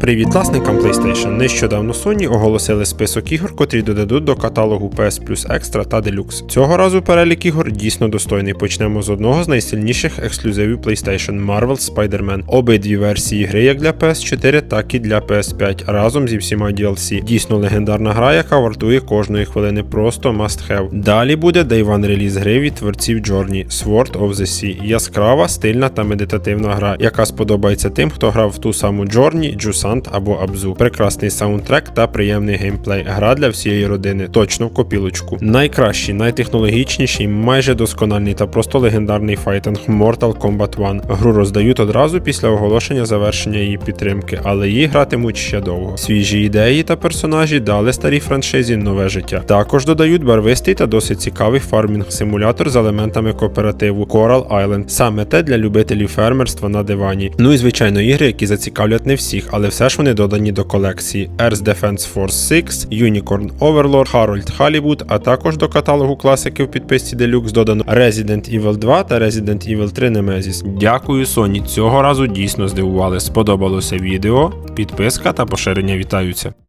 Привіт власникам PlayStation. Нещодавно Sony оголосили список ігор, котрі додадуть до каталогу PS Plus Extra та Deluxe. Цього разу перелік ігор дійсно достойний. Почнемо з одного з найсильніших ексклюзивів PlayStation Marvel Spider-Man. Обидві версії гри як для PS4, так і для PS5 разом зі всіма DLC. Дійсно легендарна гра, яка вартує кожної хвилини просто must have. Далі буде Day One реліз гри від творців Journey Sword of the Sea. Яскрава, стильна та медитативна гра, яка сподобається тим, хто грав в ту саму Journey, Jusant або Абзу. Прекрасний саундтрек та приємний геймплей. Гра для всієї родини. Точно в копілочку. Найкращий, найтехнологічніший, майже доскональний та просто легендарний файтинг Mortal Kombat 1. Гру роздають одразу після оголошення завершення її підтримки, але її гратимуть ще довго. Свіжі ідеї та персонажі дали старій франшизі нове життя. Також додають барвистий та досить цікавий фармінг-симулятор з елементами кооперативу Coral Island. Саме те для любителів фермерства на дивані. Ну і звичайно ігри, які зацікавлять не всіх, але все ж вони додані до колекції Earth Defense Force 6, Unicorn Overlord, Harold Hollywood, а також до каталогу класики в підписці Deluxe додано Resident Evil 2 та Resident Evil 3 Nemesis. Дякую, Sony. Цього разу дійсно здивували. Сподобалося відео, підписка та поширення вітаються.